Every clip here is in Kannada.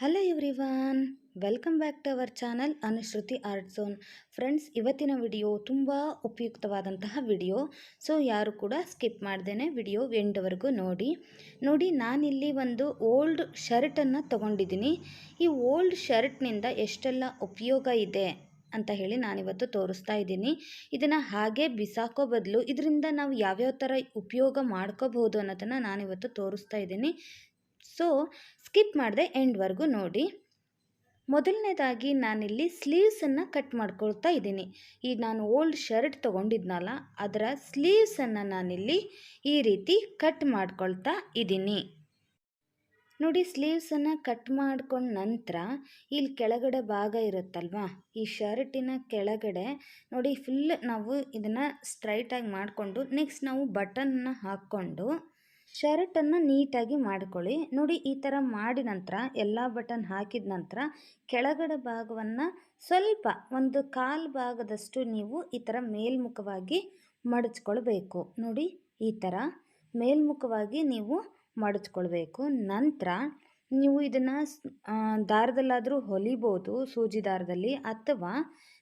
Hello everyone welcome back to our channel Anushruti art zone friends ಇವತ್ತಿನ ವಿಡಿಯೋ ತುಂಬ ಉಪಯುಕ್ತವಾದಂತಹ ವಿಡಿಯೋ ಸೊ ಯಾರು ಕೂಡ ಸ್ಕಿಪ್ ಮಾಡ್ದೇನೆ ವಿಡಿಯೋ ಎಂಡ್ವರೆಗೂ ನೋಡಿ. ನೋಡಿ, ನಾನಿಲ್ಲಿ ಒಂದು ಓಲ್ಡ್ ಶರ್ಟನ್ನು ತೊಗೊಂಡಿದ್ದೀನಿ. ಈ ಓಲ್ಡ್ ಶರ್ಟ್ನಿಂದ ಎಷ್ಟೆಲ್ಲ ಉಪಯೋಗ ಇದೆ ಅಂತ ಹೇಳಿ ನಾನಿವತ್ತು ತೋರಿಸ್ತಾ ಇದ್ದೀನಿ. ಇದನ್ನು ಹಾಗೆ ಬಿಸಾಕೋ ಬದಲು, ಇದರಿಂದ ನಾವು ಯಾವ್ಯಾವ ಥರ ಉಪಯೋಗ ಮಾಡ್ಕೋಬಹುದು ಅನ್ನೋದನ್ನು ನಾನಿವತ್ತು ತೋರಿಸ್ತಾ ಇದ್ದೀನಿ. ಸೊ, ಸ್ಕಿಪ್ ಮಾಡಿದೆ ಎಂಡ್ವರೆಗೂ ನೋಡಿ. ಮೊದಲನೇದಾಗಿ ನಾನಿಲ್ಲಿ ಸ್ಲೀವ್ಸನ್ನು ಕಟ್ ಮಾಡ್ಕೊಳ್ತಾ ಇದ್ದೀನಿ. ಈ ನಾನು ಓಲ್ಡ್ ಶರ್ಟ್ ತೊಗೊಂಡಿದ್ನಲ್ಲ, ಅದರ ಸ್ಲೀವ್ಸನ್ನು ನಾನಿಲ್ಲಿ ಈ ರೀತಿ ಕಟ್ ಮಾಡ್ಕೊಳ್ತಾ ಇದ್ದೀನಿ. ನೋಡಿ, ಸ್ಲೀವ್ಸನ್ನು ಕಟ್ ಮಾಡ್ಕೊಂಡ ನಂತರ ಇಲ್ಲಿ ಕೆಳಗಡೆ ಭಾಗ ಇರುತ್ತಲ್ವಾ, ಈ ಶರ್ಟಿನ ಕೆಳಗಡೆ ನೋಡಿ, ಫುಲ್ ನಾವು ಇದನ್ನು ಸ್ಟ್ರೈಟಾಗಿ ಮಾಡಿಕೊಂಡು, ನೆಕ್ಸ್ಟ್ ನಾವು ಬಟನ್ನ ಹಾಕ್ಕೊಂಡು ಶರ್ಟನ್ನು ನೀಟಾಗಿ ಮಾಡಿಕೊಳ್ಳಿ. ನೋಡಿ, ಈ ಥರ ಮಾಡಿ ನಂತರ, ಎಲ್ಲ ಬಟನ್ ಹಾಕಿದ ನಂತರ, ಕೆಳಗಡೆ ಭಾಗವನ್ನು ಸ್ವಲ್ಪ ಒಂದು ಕಾಲು ಭಾಗದಷ್ಟು ನೀವು ಈ ಥರ ಮೇಲ್ಮುಖವಾಗಿ ಮಡಚ್ಕೊಳ್ಬೇಕು. ನೋಡಿ, ಈ ಥರ ಮೇಲ್ಮುಖವಾಗಿ ನೀವು ಮಡಚ್ಕೊಳ್ಬೇಕು. ನಂತರ ನೀವು ಇದನ್ನು ದಾರದಲ್ಲಾದರೂ ಹೊಲಿಬೋದು, ಸೂಜಿ ದಾರದಲ್ಲಿ, ಅಥವಾ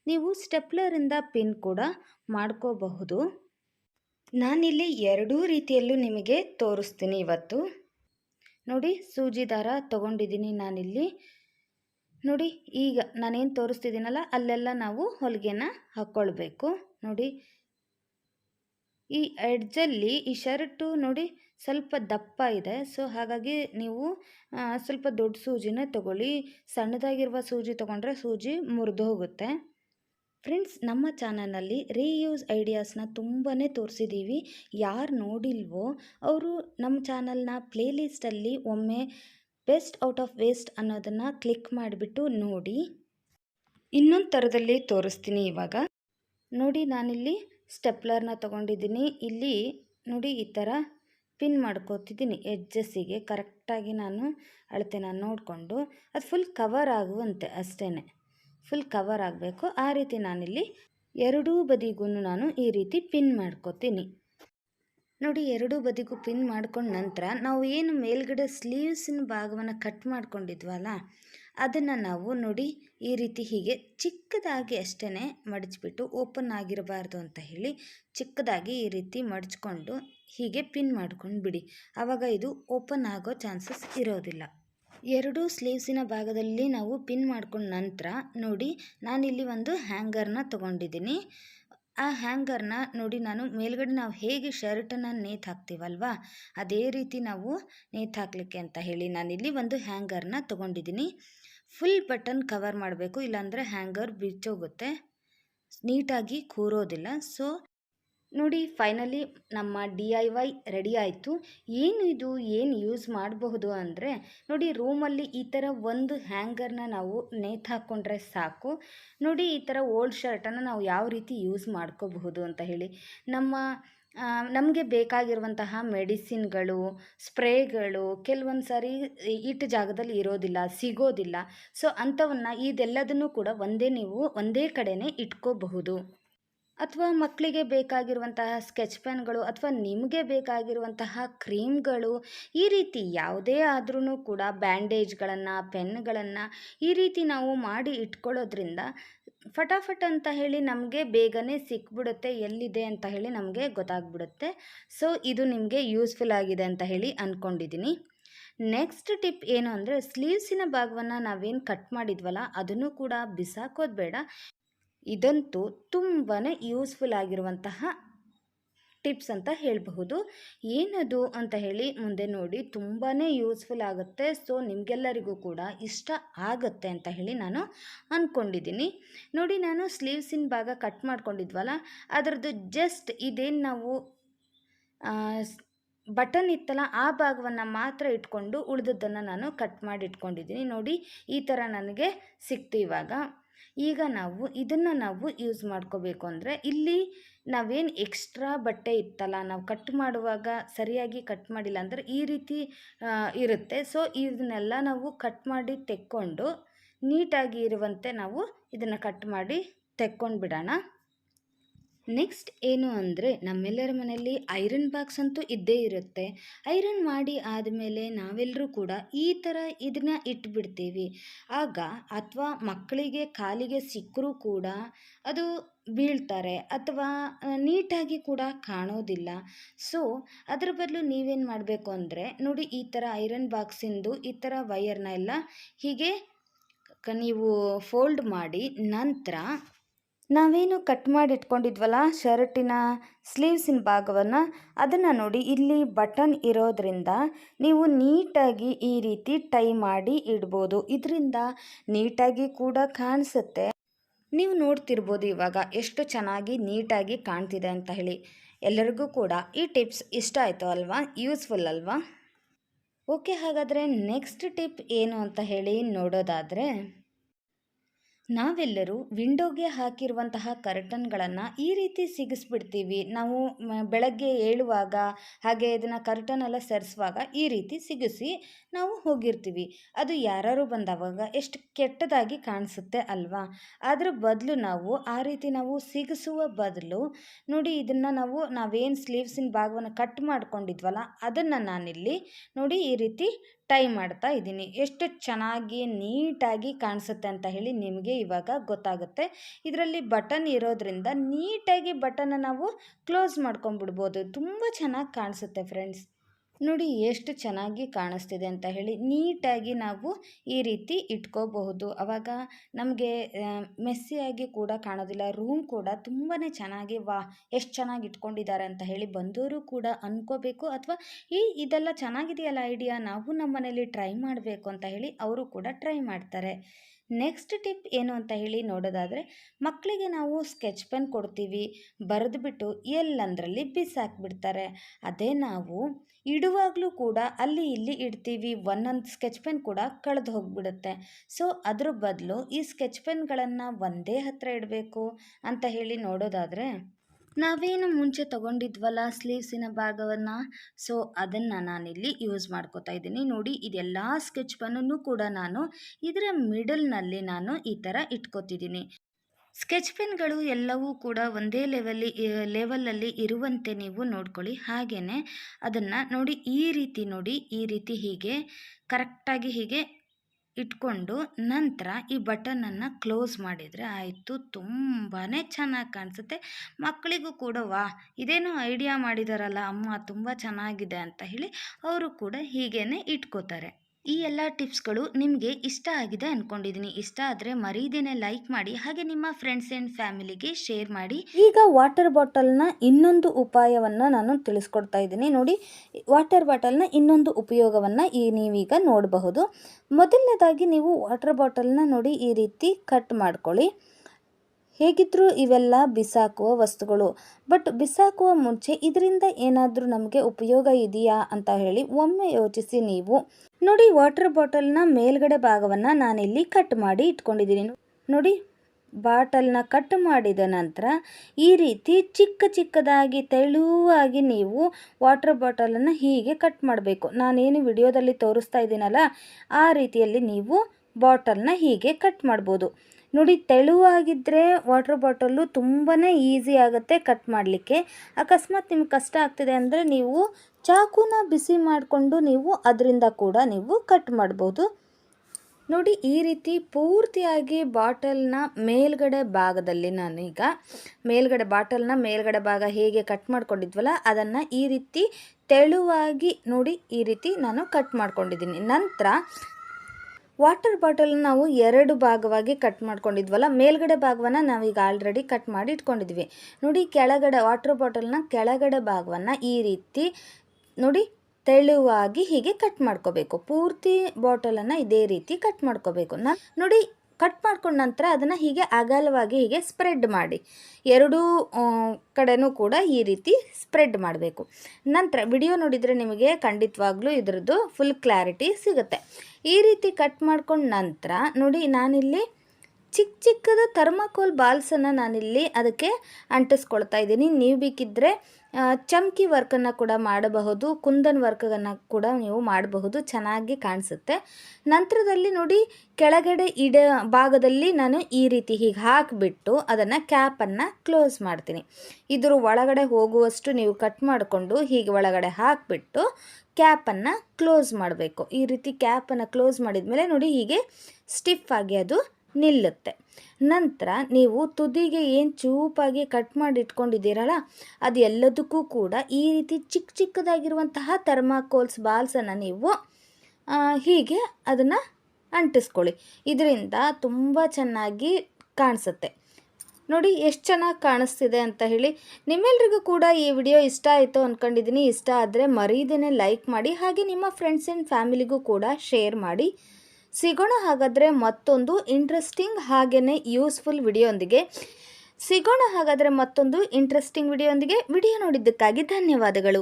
ನೀವು ಸ್ಟೆಪ್ಲರಿಂದ ಪಿನ್ ಕೂಡ ಮಾಡ್ಕೋಬಹುದು. ನಾನಿಲ್ಲಿ ಎರಡೂ ರೀತಿಯಲ್ಲೂ ನಿಮಗೆ ತೋರಿಸ್ತೀನಿ ಇವತ್ತು. ನೋಡಿ ಸೂಜಿ ದಾರ ತೊಗೊಂಡಿದ್ದೀನಿ ನಾನಿಲ್ಲಿ. ನೋಡಿ, ಈಗ ನಾನೇನು ತೋರಿಸ್ತಿದ್ದೀನಲ್ಲ, ಅಲ್ಲೆಲ್ಲ ನಾವು ಹೊಲಿಗೆನ ಹಾಕ್ಕೊಳ್ಬೇಕು ನೋಡಿ, ಈ ಎಡ್ಜಲ್ಲಿ ಈ ಶರ್ಟು ನೋಡಿ ಸ್ವಲ್ಪ ದಪ್ಪ ಇದೆ. ಸೊ, ಹಾಗಾಗಿ ನೀವು ಸ್ವಲ್ಪ ದೊಡ್ಡ ಸೂಜಿನೇ ತಗೊಳ್ಳಿ. ಸಣ್ಣದಾಗಿರುವ ಸೂಜಿ ತೊಗೊಂಡ್ರೆ ಸೂಜಿ ಮುರಿದು ಹೋಗುತ್ತೆ. ಫ್ರೆಂಡ್ಸ್ ನಮ್ಮ ಚಾನಲಲ್ಲಿ ರೀಯೂಸ್ ಐಡಿಯಾಸ್ನ ತುಂಬಾ ತೋರಿಸಿದ್ದೀವಿ ಯಾರು ನೋಡಿಲ್ವೋ, ಅವರು ನಮ್ಮ ಚಾನಲ್ನ ಪ್ಲೇಲಿಸ್ಟಲ್ಲಿ ಒಮ್ಮೆ ಬೆಸ್ಟ್ ಔಟ್ ಆಫ್ ವೇಸ್ಟ್ ಅನ್ನೋದನ್ನು ಕ್ಲಿಕ್ ಮಾಡಿಬಿಟ್ಟು ನೋಡಿ. ಇನ್ನೊಂದು ಥರದಲ್ಲಿ ತೋರಿಸ್ತೀನಿ ಇವಾಗ. ನೋಡಿ, ನಾನಿಲ್ಲಿ ಸ್ಟೆಪ್ಲರ್ನ ತೊಗೊಂಡಿದ್ದೀನಿ. ಇಲ್ಲಿ ನೋಡಿ, ಈ ಥರ ಪಿನ್ ಮಾಡ್ಕೋತಿದ್ದೀನಿ. ಎಡ್ಜಸ್ಸಿಗೆ ಕರೆಕ್ಟಾಗಿ ನಾನು ಅಳತೆನ ನೋಡಿಕೊಂಡು. ಅದು ಫುಲ್ ಕವರ್ ಆಗುವಂತೆ ಅಷ್ಟೇ ಫುಲ್ ಕವರ್ ಆಗಬೇಕು. ಆ ರೀತಿ ನಾನಿಲ್ಲಿ ಎರಡೂ ಬದಿಗೂ ನಾನು ಈ ರೀತಿ ಪಿನ್ ಮಾಡ್ಕೋತೀನಿ. ನೋಡಿ, ಎರಡೂ ಬದಿಗೂ ಪಿನ್ ಮಾಡ್ಕೊಂಡ ನಂತರ ನಾವು ಏನು ಮೇಲ್ಗಡೆ ಸ್ಲೀವ್ಸಿನ ಭಾಗವನ್ನು ಕಟ್ ಮಾಡ್ಕೊಂಡಿದ್ವಲ್ಲ, ಅದನ್ನು ನಾವು ನೋಡಿ ಈ ರೀತಿ ಹೀಗೆ ಚಿಕ್ಕದಾಗಿ ಅಷ್ಟೇ ಮಡಚಿಬಿಟ್ಟು ಓಪನ್ ಆಗಿರಬಾರ್ದು ಅಂತ ಹೇಳಿ ಚಿಕ್ಕದಾಗಿ ಈ ರೀತಿ ಮಡಚ್ಕೊಂಡು ಹೀಗೆ ಪಿನ್ ಮಾಡ್ಕೊಂಡು ಬಿಡಿ ಆವಾಗ ಇದು ಓಪನ್ ಆಗೋ ಚಾನ್ಸಸ್ ಇರೋದಿಲ್ಲ. ಎರಡೂ ಸ್ಲೀವ್ಸಿನ ಭಾಗದಲ್ಲಿ ನಾವು ಪಿನ್ ಮಾಡ್ಕೊಂಡ ನಂತರ ನೋಡಿ, ನಾನಿಲ್ಲಿ ಒಂದು ಹ್ಯಾಂಗರ್ನ ತೊಗೊಂಡಿದ್ದೀನಿ. ಆ ಹ್ಯಾಂಗರ್ನ ನೋಡಿ, ನಾನು ಮೇಲ್ಗಡೆ ನಾವು ಹೇಗೆ ಶರ್ಟನ್ನು ನೇತು ಹಾಕ್ತೀವಲ್ವಾ? ಅದೇ ರೀತಿ ನಾವು ನೇತು ಹಾಕಲಿಕ್ಕೆ ಅಂತ ಹೇಳಿ ನಾನಿಲ್ಲಿ ಒಂದು ಹ್ಯಾಂಗರ್ನ ತೊಗೊಂಡಿದ್ದೀನಿ. ಫುಲ್ ಬಟನ್ ಕವರ್ ಮಾಡಬೇಕು, ಇಲ್ಲಾಂದರೆ ಹ್ಯಾಂಗರ್ ಬಿಚ್ಚೋಗುತ್ತೆ. ನೀಟಾಗಿ ಕೂರೋದಿಲ್ಲ. ಸೊ ನೋಡಿ ಫೈನಲಿ ನಮ್ಮ ಡಿ ಐ ವೈ ರೆಡಿ ಆಯಿತು. ಏನು ಇದು? ಏನು ಯೂಸ್ ಮಾಡಬಹುದು ಅಂದರೆ, ನೋಡಿ ರೂಮಲ್ಲಿ ಈ ಥರ ಒಂದು ಹ್ಯಾಂಗರ್ನ ನಾವು ನೇತು ಹಾಕ್ಕೊಂಡ್ರೆ ಸಾಕು. ನೋಡಿ, ಈ ಥರ ಓಲ್ಡ್ ಶರ್ಟನ್ನು ನಾವು ಯಾವ ರೀತಿ ಯೂಸ್ ಮಾಡ್ಕೋಬಹುದು ಅಂತ ಹೇಳಿ. ನಮ್ಮ ನಮಗೆ ಬೇಕಾಗಿರುವಂತಹ ಮೆಡಿಸಿನ್ಗಳು ಸ್ಪ್ರೇಗಳು ಕೆಲವೊಂದು ಸಾರಿ ಇಟ್ಟು ಜಾಗದಲ್ಲಿ ಇರೋದಿಲ್ಲ, ಸಿಗೋದಿಲ್ಲ. ಸೊ ಅಂಥವನ್ನು ಇದೆಲ್ಲದನ್ನು ಕೂಡ ಒಂದೇ ನೀವು ಒಂದೇ ಕಡೆನೇ ಇಟ್ಕೋಬಹುದು. ಅಥವಾ ಮಕ್ಕಳಿಗೆ ಬೇಕಾಗಿರುವಂತಹ ಸ್ಕೆಚ್ ಪೆನ್ಗಳು ಅಥವಾ ನಿಮಗೆ ಬೇಕಾಗಿರುವಂತಹ ಕ್ರೀಮ್ಗಳು, ಈ ರೀತಿ ಯಾವುದೇ ಆದ್ರೂ ಕೂಡ ಬ್ಯಾಂಡೇಜ್ಗಳನ್ನು, ಪೆನ್ಗಳನ್ನು ಈ ರೀತಿ ನಾವು ಮಾಡಿ ಇಟ್ಕೊಳ್ಳೋದ್ರಿಂದ ಫಟಾಫಟ್ ಅಂತ ಹೇಳಿ ನಮಗೆ ಬೇಗನೆ ಸಿಕ್ಬಿಡುತ್ತೆ, ಎಲ್ಲಿದೆ ಅಂತ ಹೇಳಿ ನಮಗೆ ಗೊತ್ತಾಗ್ಬಿಡುತ್ತೆ. ಸೊ, ಇದು ನಿಮಗೆ ಯೂಸ್ಫುಲ್ ಆಗಿದೆ ಅಂತ ಹೇಳಿ ಅಂದ್ಕೊಂಡಿದ್ದೀನಿ ನೆಕ್ಸ್ಟ್ ಟಿಪ್ ಏನು ಅಂದರೆ, ಸ್ಲೀವ್ಸಿನ ಭಾಗವನ್ನು ನಾವೇನು ಕಟ್ ಮಾಡಿದ್ವಲ್ಲ, ಅದನ್ನು ಕೂಡ ಬಿಸಾಕೋದು ಬೇಡ. ಇದಂತೂ ತುಂಬಾ ಯೂಸ್ಫುಲ್ ಆಗಿರುವಂತಹ ಟಿಪ್ಸ್ ಅಂತ ಹೇಳಬಹುದು. ಏನದು ಅಂತ ಹೇಳಿ ಮುಂದೆ ನೋಡಿ ತುಂಬಾ ಯೂಸ್ಫುಲ್ ಆಗುತ್ತೆ. ಸೊ ನಿಮಗೆಲ್ಲರಿಗೂ ಕೂಡ ಇಷ್ಟ ಆಗುತ್ತೆ ಅಂತ ಹೇಳಿ ನಾನು ಅಂದ್ಕೊಂಡಿದ್ದೀನಿ ನೋಡಿ, ನಾನು ಸ್ಲೀವ್ಸಿನ ಭಾಗ ಕಟ್ ಮಾಡ್ಕೊಂಡಿದ್ವಲ್ಲ, ಅದರದ್ದು ಜಸ್ಟ್ ಇದೇನು ನಾವು ಬಟನ್ ಇತ್ತಲ್ಲ, ಆ ಭಾಗವನ್ನು ಮಾತ್ರ ಇಟ್ಕೊಂಡು ಉಳಿದದ್ದನ್ನು ನಾನು ಕಟ್ ಮಾಡಿ ಇಟ್ಕೊಂಡಿದ್ದೀನಿ ನೋಡಿ, ಈ ಥರ ನನಗೆ ಸಿಕ್ತು ಇವಾಗ. ಈಗ ನಾವು ಇದನ್ನು ನಾವು ಯೂಸ್ ಮಾಡ್ಕೋಬೇಕು ಅಂದರೆ ಇಲ್ಲಿ ನಾವೇನು ಎಕ್ಸ್ಟ್ರಾ ಬಟ್ಟೆ ಇತ್ತಲ್ಲ, ನಾವು ಕಟ್ ಮಾಡುವಾಗ ಸರಿಯಾಗಿ ಕಟ್ ಮಾಡಿಲ್ಲ ಅಂದರೆ ಈ ರೀತಿ ಇರುತ್ತೆ. ಸೊ ಇದನ್ನೆಲ್ಲ ನಾವು ಕಟ್ ಮಾಡಿ ತೆಕ್ಕೊಂಡು ನೀಟಾಗಿ ಇರುವಂತೆ ನಾವು ಇದನ್ನು ಕಟ್ ಮಾಡಿ ತೆಕ್ಕೊಂಡು ಬಿಡೋಣ ನೆಕ್ಸ್ಟ್ ಏನು ಅಂದರೆ ನಮ್ಮೆಲ್ಲರ ಮನೆಯಲ್ಲಿ ಐರನ್ ಬಾಕ್ಸ್ ಅಂತೂ ಇದ್ದೇ ಇರುತ್ತೆ. ಐರನ್ ಮಾಡಿ ಆದಮೇಲೆ ನಾವೆಲ್ಲರೂ ಕೂಡ ಈ ಥರ ಇದನ್ನ ಇಟ್ಬಿಡ್ತೀವಿ. ಆಗ ಅಥವಾ ಮಕ್ಕಳಿಗೆ ಕಾಲಿಗೆ ಸಿಕ್ಕರೂ ಕೂಡ ಅದು ಬೀಳ್ತಾರೆ ಅಥವಾ ನೀಟಾಗಿ ಕೂಡ ಕಾಣೋದಿಲ್ಲ. ಸೊ ಅದರ ಬದಲು ನೀವೇನು ಮಾಡಬೇಕು ಅಂದರೆ ನೋಡಿ ಈ ಥರ ಐರನ್ ಬಾಕ್ಸಿಂದು ಈ ಥರ ವೈಯರ್ನ ಎಲ್ಲ ಹೀಗೆ ನೀವು ಫೋಲ್ಡ್ ಮಾಡಿ ನಂತರ ನಾವೇನು ಕಟ್ ಮಾಡಿ ಇಟ್ಕೊಂಡಿದ್ವಲ್ಲ ಶರ್ಟಿನ ಸ್ಲೀವ್ಸಿನ ಭಾಗವನ್ನು? ಅದನ್ನು ನೋಡಿ ಇಲ್ಲಿ ಬಟನ್ ಇರೋದ್ರಿಂದ ನೀವು ನೀಟಾಗಿ ಈ ರೀತಿ ಟೈ ಮಾಡಿ ಇಡ್ಬೋದು. ಇದರಿಂದ ನೀಟಾಗಿ ಕೂಡ ಕಾಣಿಸುತ್ತೆ. ನೀವು ನೋಡ್ತಿರ್ಬೋದು ಇವಾಗ ಎಷ್ಟು ಚೆನ್ನಾಗಿ ನೀಟಾಗಿ ಕಾಣ್ತಿದೆ ಅಂತ ಹೇಳಿ. ಎಲ್ಲರಿಗೂ ಕೂಡ ಈ ಟಿಪ್ಸ್ ಇಷ್ಟ ಆಯಿತು ಅಲ್ವಾ? ಯೂಸ್ಫುಲ್ ಅಲ್ವಾ? ಓಕೆ ಹಾಗಾದರೆ ನೆಕ್ಸ್ಟ್ ಟಿಪ್ ಏನು ಅಂತ ಹೇಳಿ ನೋಡೋದಾದರೆ ನಾವೆಲ್ಲರೂ ವಿಂಡೋಗೆ ಹಾಕಿರುವಂತಹ ಕರ್ಟನ್ಗಳನ್ನು ಈ ರೀತಿ ಸಿಗಿಸ್ಬಿಡ್ತೀವಿ. ನಾವು ಬೆಳಗ್ಗೆ ಏಳುವಾಗ ಹಾಗೆ ಇದನ್ನು ಕರ್ಟನ್ ಎಲ್ಲ ಸರಿಸುವಾಗ ಈ ರೀತಿ ಸಿಗಿಸಿ ನಾವು ಹೋಗಿರ್ತೀವಿ. ಅದು ಯಾರು ಬಂದವಾಗ ಎಷ್ಟು ಕೆಟ್ಟದಾಗಿ ಕಾಣಿಸುತ್ತೆ ಅಲ್ವಾ? ಅದರ ಬದಲು ನಾವು ಆ ರೀತಿ ನಾವು ಸಿಗಿಸುವ ಬದಲು ನೋಡಿ ಇದನ್ನು ನಾವು, ನಾವೇನು ಸ್ಲೀವ್ಸಿನ ಭಾಗವನ್ನು ಕಟ್ ಮಾಡ್ಕೊಂಡಿದ್ವಲ್ಲ, ಅದನ್ನು ನಾನಿಲ್ಲಿ ನೋಡಿ ಈ ರೀತಿ ಟೈ ಮಾಡ್ತಾ ಇದ್ದೀನಿ. ಎಷ್ಟು ಚೆನ್ನಾಗಿ, ನೀಟಾಗಿ ಕಾಣಿಸುತ್ತೆ ಅಂತ ಹೇಳಿ ನಿಮಗೆ ಇವಾಗ ಗೊತ್ತಾಗುತ್ತೆ. ಇದರಲ್ಲಿ ಬಟನ್ ಇರೋದ್ರಿಂದ ನೀಟಾಗಿ ಬಟನ್ನ ನಾವು ಕ್ಲೋಸ್ ಮಾಡ್ಕೊಂಡ್ಬಿಡ್ಬೋದು. ತುಂಬ ಚೆನ್ನಾಗಿ ಕಾಣಿಸುತ್ತೆ ಫ್ರೆಂಡ್ಸ್. ನೋಡಿ ಎಷ್ಟು ಚೆನ್ನಾಗಿ ಕಾಣಿಸ್ತಿದೆ ಅಂತ ಹೇಳಿ ನೀಟಾಗಿ ನಾವು ಈ ರೀತಿ ಇಟ್ಕೋಬಹುದು. ಆವಾಗ ನಮಗೆ ಮೆಸ್ಸಿಯಾಗಿ ಕೂಡ ಕಾಣೋದಿಲ್ಲ, ರೂಮ್ ಕೂಡ ತುಂಬಾ ಚೆನ್ನಾಗಿ ವಾ, ಎಷ್ಟು ಚೆನ್ನಾಗಿ ಇಟ್ಕೊಂಡಿದ್ದಾರೆ ಅಂತ ಹೇಳಿ ಬಂದವರು ಕೂಡ ಅಂದ್ಕೋಬೇಕು ಅಥವಾ, ಈ ಇದೆಲ್ಲ ಚೆನ್ನಾಗಿದೆಯಲ್ಲ ಐಡಿಯಾ, ನಾವು ನಮ್ಮ ಮನೇಲಿ ಟ್ರೈ ಮಾಡಬೇಕು ಅಂತ ಹೇಳಿ ಅವರು ಕೂಡ ಟ್ರೈ ಮಾಡ್ತಾರೆ. ನೆಕ್ಸ್ಟ್ ಟಿಪ್ ಏನು ಅಂತ ಹೇಳಿ ನೋಡೋದಾದರೆ ಮಕ್ಕಳಿಗೆ ನಾವು ಸ್ಕೆಚ್ ಪೆನ್ ಕೊಡ್ತೀವಿ, ಬರೆದುಬಿಟ್ಟು ಎಲ್ಲಂದರಲ್ಲಿ ಬಿಸಾಕ್ಬಿಡ್ತಾರೆ. ಅದೇ ನಾವು ಇಡುವಾಗಲೂ ಕೂಡ ಅಲ್ಲಿ ಇಲ್ಲಿ ಇಡ್ತೀವಿ, ಒಂದೊಂದು ಸ್ಕೆಚ್ ಪೆನ್ ಕೂಡ ಕಳೆದು ಹೋಗಿಬಿಡುತ್ತೆ. ಸೊ ಅದ್ರ ಬದಲು ಈ ಸ್ಕೆಚ್ ಪೆನ್ಗಳನ್ನು ಒಂದೇ ಹತ್ತಿರ ಇಡಬೇಕು ಅಂತ ಹೇಳಿ ನೋಡೋದಾದರೆ ನಾವೇನು ಮುಂಚೆ ತಗೊಂಡಿದ್ವಲ್ಲ ಸ್ಲೀವ್ಸಿನ ಭಾಗವನ್ನು? ಸೊ ಅದನ್ನು ನಾನಿಲ್ಲಿ ಯೂಸ್ ಮಾಡ್ಕೋತಾ ಇದ್ದೀನಿ. ನೋಡಿ, ಇದೆಲ್ಲ ಸ್ಕೆಚ್ ಪೆನ್ನು ಕೂಡ ನಾನು ಇದರ ಮಿಡಲ್ನಲ್ಲಿ ನಾನು ಈ ಥರ ಇಟ್ಕೋತಿದ್ದೀನಿ. ಸ್ಕೆಚ್ ಪೆನ್ಗಳು ಎಲ್ಲವೂ ಕೂಡ ಒಂದೇ ಲೆವೆಲ್ಲಿ ಲೆವೆಲಲ್ಲಿ ಇರುವಂತೆ ನೀವು ನೋಡ್ಕೊಳ್ಳಿ. ಹಾಗೆಯೇ ಅದನ್ನು ನೋಡಿ ಈ ರೀತಿ ನೋಡಿ, ಈ ರೀತಿ ಹೀಗೆ ಕರೆಕ್ಟಾಗಿ ಹೀಗೆ ಇಟ್ಕೊಂಡು ನಂತರ ಈ ಬಟನನ್ನು ಕ್ಲೋಸ್ ಮಾಡಿದರೆ ಆಯಿತು. ತುಂಬಾ ಚೆನ್ನಾಗಿ ಕಾಣಿಸುತ್ತೆ. ಮಕ್ಕಳಿಗೂ ಕೂಡ ವಾ ಇದೇನೋ ಐಡಿಯಾ ಮಾಡಿದಾರಲ್ಲ, ಅಮ್ಮ ತುಂಬ ಚೆನ್ನಾಗಿದೆ ಅಂತ ಹೇಳಿ ಅವರು ಕೂಡ ಹೀಗೇ ಇಟ್ಕೋತಾರೆ. ಈ ಎಲ್ಲ ಟಿಪ್ಸ್ಗಳು ನಿಮಗೆ ಇಷ್ಟ ಆಗಿದೆ ಅಂದ್ಕೊಂಡಿದ್ದೀನಿ ಇಷ್ಟ ಆದರೆ ಮರೀದೇನೆ ಲೈಕ್ ಮಾಡಿ, ಹಾಗೆ ನಿಮ್ಮ ಫ್ರೆಂಡ್ಸ್ ಆ್ಯಂಡ್ ಫ್ಯಾಮಿಲಿಗೆ ಶೇರ್ ಮಾಡಿ. ಈಗ ವಾಟರ್ ಬಾಟಲ್ನ ಇನ್ನೊಂದು ಉಪಾಯವನ್ನು ನಾನು ತಿಳಿಸ್ಕೊಡ್ತಾ ಇದ್ದೀನಿ. ನೋಡಿ, ವಾಟರ್ ಬಾಟಲ್ನ ಇನ್ನೊಂದು ಉಪಯೋಗವನ್ನು ಈ ನೀವೀಗ ನೋಡಬಹುದು. ಮೊದಲನೇದಾಗಿ ನೀವು ವಾಟರ್ ಬಾಟಲ್ನ ನೋಡಿ ಈ ರೀತಿ ಕಟ್ ಮಾಡ್ಕೊಳ್ಳಿ. ಹೇಗಿದ್ದರೂ ಇವೆಲ್ಲ ಬಿಸಾಕುವ ವಸ್ತುಗಳು. ಬಟ್ ಬಿಸಾಕುವ ಮುಂಚೆ ಇದರಿಂದ ಏನಾದರೂ ನಮಗೆ ಉಪಯೋಗ ಇದೆಯಾ ಅಂತ ಹೇಳಿ ಒಮ್ಮೆ ಯೋಚಿಸಿ ನೀವು. ನೋಡಿ, ವಾಟರ್ ಬಾಟಲ್ನ ಮೇಲ್ಗಡೆ ಭಾಗವನ್ನು ನಾನಿಲ್ಲಿ ಕಟ್ ಮಾಡಿ ಇಟ್ಕೊಂಡಿದ್ದೀನಿ. ನೋಡಿ, ಬಾಟಲ್ನ ಕಟ್ ಮಾಡಿದ ನಂತರ ಈ ರೀತಿ ಚಿಕ್ಕ ಚಿಕ್ಕದಾಗಿ ತೆಳುವಾಗಿ ನೀವು ವಾಟರ್ ಬಾಟಲನ್ನು ಹೀಗೆ ಕಟ್ ಮಾಡಬೇಕು. ನಾನೇನು ವಿಡಿಯೋದಲ್ಲಿ ತೋರಿಸ್ತಾ ಇದ್ದೀನಲ್ಲ, ಆ ರೀತಿಯಲ್ಲಿ ನೀವು ಬಾಟಲ್ನ ಹೀಗೆ ಕಟ್ ಮಾಡ್ಬೋದು. ನೋಡಿ ತೆಳುವಾಗಿದ್ದರೆ ವಾಟರ್ ಬಾಟಲು ತುಂಬಾ ಈಸಿ ಆಗುತ್ತೆ ಕಟ್ ಮಾಡಲಿಕ್ಕೆ. ಅಕಸ್ಮಾತ್ ನಿಮ್ಗೆ ಕಷ್ಟ ಆಗ್ತಿದೆ ಅಂದರೆ ನೀವು ಚಾಕುನ ಬಿಸಿ ಮಾಡಿಕೊಂಡು ನೀವು ಅದರಿಂದ ಕೂಡ ನೀವು ಕಟ್ ಮಾಡ್ಬೋದು. ನೋಡಿ, ಈ ರೀತಿ ಪೂರ್ತಿಯಾಗಿ ಬಾಟಲ್ನ ಮೇಲ್ಗಡೆ ಭಾಗದಲ್ಲಿ ನಾನೀಗ, ಮೇಲ್ಗಡೆ ಬಾಟಲ್ನ ಮೇಲ್ಗಡೆ ಭಾಗ ಹೇಗೆ ಕಟ್ ಮಾಡ್ಕೊಂಡಿದ್ವಲ್ಲ, ಅದನ್ನು ಈ ರೀತಿ ತೆಳುವಾಗಿ ನೋಡಿ, ಈ ರೀತಿ ನಾನು ಕಟ್ ಮಾಡ್ಕೊಂಡಿದ್ದೀನಿ. ನಂತರ ವಾಟರ್ ಬಾಟಲ್ ನಾವು ಎರಡು ಭಾಗವಾಗಿ ಕಟ್ ಮಾಡ್ಕೊಂಡಿದ್ವಲ್ಲ, ಮೇಲ್ಗಡೆ ಭಾಗವನ್ನು ನಾವೀಗ ಆಲ್ರೆಡಿ ಕಟ್ ಮಾಡಿ ಇಟ್ಕೊಂಡಿದ್ವಿ. ನೋಡಿ, ಕೆಳಗಡೆ ವಾಟರ್ ಬಾಟಲ್ನ ಕೆಳಗಡೆ ಭಾಗವನ್ನು ಈ ರೀತಿ ನೋಡಿ, ತೆಳುವಾಗಿ ಹೀಗೆ ಕಟ್ ಮಾಡ್ಕೋಬೇಕು. ಪೂರ್ತಿ ಬಾಟಲನ್ನು ಇದೇ ರೀತಿ ಕಟ್ ಮಾಡ್ಕೋಬೇಕು. ನಾನು ನೋಡಿ ಕಟ್ ಮಾಡ್ಕೊಂಡ ನಂತರ ಅದನ್ನು ಹೀಗೆ ಅಗಲವಾಗಿ ಹೀಗೆ ಸ್ಪ್ರೆಡ್ ಮಾಡಿ. ಎರಡೂ ಕಡೆನೂ ಕೂಡ ಈ ರೀತಿ ಸ್ಪ್ರೆಡ್ ಮಾಡಬೇಕು. ನಂತರ ವಿಡಿಯೋ ನೋಡಿದರೆ ನಿಮಗೆ ಖಂಡಿತವಾಗ್ಲೂ ಇದರದ್ದು ಫುಲ್ ಕ್ಲಾರಿಟಿ ಸಿಗುತ್ತೆ. ಈ ರೀತಿ ಕಟ್ ಮಾಡ್ಕೊಂಡ ನಂತರ ನೋಡಿ ನಾನಿಲ್ಲಿ ಚಿಕ್ಕ ಚಿಕ್ಕದ ಥರ್ಮಾಕೋಲ್ ಬಾಲ್ಸನ್ನು ನಾನಿಲ್ಲಿ ಅದಕ್ಕೆ ಅಂಟಿಸ್ಕೊಳ್ತಾ ಇದ್ದೀನಿ. ನೀವು ಬೇಕಿದ್ದರೆ ಚಮ್ಕಿ ವರ್ಕನ್ನು ಕೂಡ ಮಾಡಬಹುದು, ಕುಂದನ್ ವರ್ಕನ್ನು ಕೂಡ ನೀವು ಮಾಡಬಹುದು, ಚೆನ್ನಾಗಿ ಕಾಣಿಸುತ್ತೆ. ನಂತರದಲ್ಲಿ ನೋಡಿ, ಕೆಳಗಡೆ ಇಡ ಭಾಗದಲ್ಲಿ ನಾನು ಈ ರೀತಿ ಹೀಗೆ ಹಾಕಿಬಿಟ್ಟು ಅದನ್ನು ಕ್ಯಾಪನ್ನು ಕ್ಲೋಸ್ ಮಾಡ್ತೀನಿ. ಇದ್ರ ಒಳಗಡೆ ಹೋಗುವಷ್ಟು ನೀವು ಕಟ್ ಮಾಡಿಕೊಂಡು ಹೀಗೆ ಒಳಗಡೆ ಹಾಕಿಬಿಟ್ಟು ಕ್ಯಾಪನ್ನು ಕ್ಲೋಸ್ ಮಾಡಬೇಕು. ಈ ರೀತಿ ಕ್ಯಾಪನ್ನು ಕ್ಲೋಸ್ ಮಾಡಿದ ಮೇಲೆ ನೋಡಿ, ಹೀಗೆ ಸ್ಟಿಫ್ ಆಗಿ ಅದು ನಿಲ್ಲುತ್ತೆ. ನಂತರ ನೀವು ತುದಿಗೆ ಏನು ಚೂಪಾಗಿ ಕಟ್ ಮಾಡಿ ಇಟ್ಕೊಂಡಿದ್ದೀರಲ್ಲ ಅದು ಎಲ್ಲದಕ್ಕೂ ಕೂಡ ಈ ರೀತಿ ಚಿಕ್ಕ ಚಿಕ್ಕದಾಗಿರುವಂತಹ ಥರ್ಮಾಕೋಲ್ಸ್ ಬಾಲ್ಸನ್ನು ನೀವು ಹೀಗೆ ಅದನ್ನು ಅಂಟಿಸ್ಕೊಳ್ಳಿ. ಇದರಿಂದ ತುಂಬ ಚೆನ್ನಾಗಿ ಕಾಣಿಸುತ್ತೆ. ನೋಡಿ ಎಷ್ಟು ಚೆನ್ನಾಗಿ ಕಾಣಿಸ್ತಿದೆ ಅಂತ ಹೇಳಿ. ನಿಮ್ಮೆಲ್ರಿಗೂ ಕೂಡ ಈ ವಿಡಿಯೋ ಇಷ್ಟ ಆಯಿತು ಅಂದ್ಕೊಂಡಿದ್ದೀನಿ ಇಷ್ಟ ಆದರೆ ಮರೀದೇನೆ ಲೈಕ್ ಮಾಡಿ, ಹಾಗೆ ನಿಮ್ಮ ಫ್ರೆಂಡ್ಸ್ ಆ್ಯಂಡ್ ಫ್ಯಾಮಿಲಿಗೂ ಕೂಡ ಶೇರ್ ಮಾಡಿ. ಸಿಗೋಣ ಹಾಗಾದರೆ ಮತ್ತೊಂದು ಇಂಟ್ರೆಸ್ಟಿಂಗ್ ಹಾಗೇ ಯೂಸ್ಫುಲ್ ವಿಡಿಯೋಂದಿಗೆ ಸಿಗೋಣ ಹಾಗಾದರೆ ಮತ್ತೊಂದು ಇಂಟ್ರೆಸ್ಟಿಂಗ್ ವಿಡಿಯೋಂದಿಗೆ ವಿಡಿಯೋ ನೋಡಿದ್ದಕ್ಕಾಗಿ ಧನ್ಯವಾದಗಳು.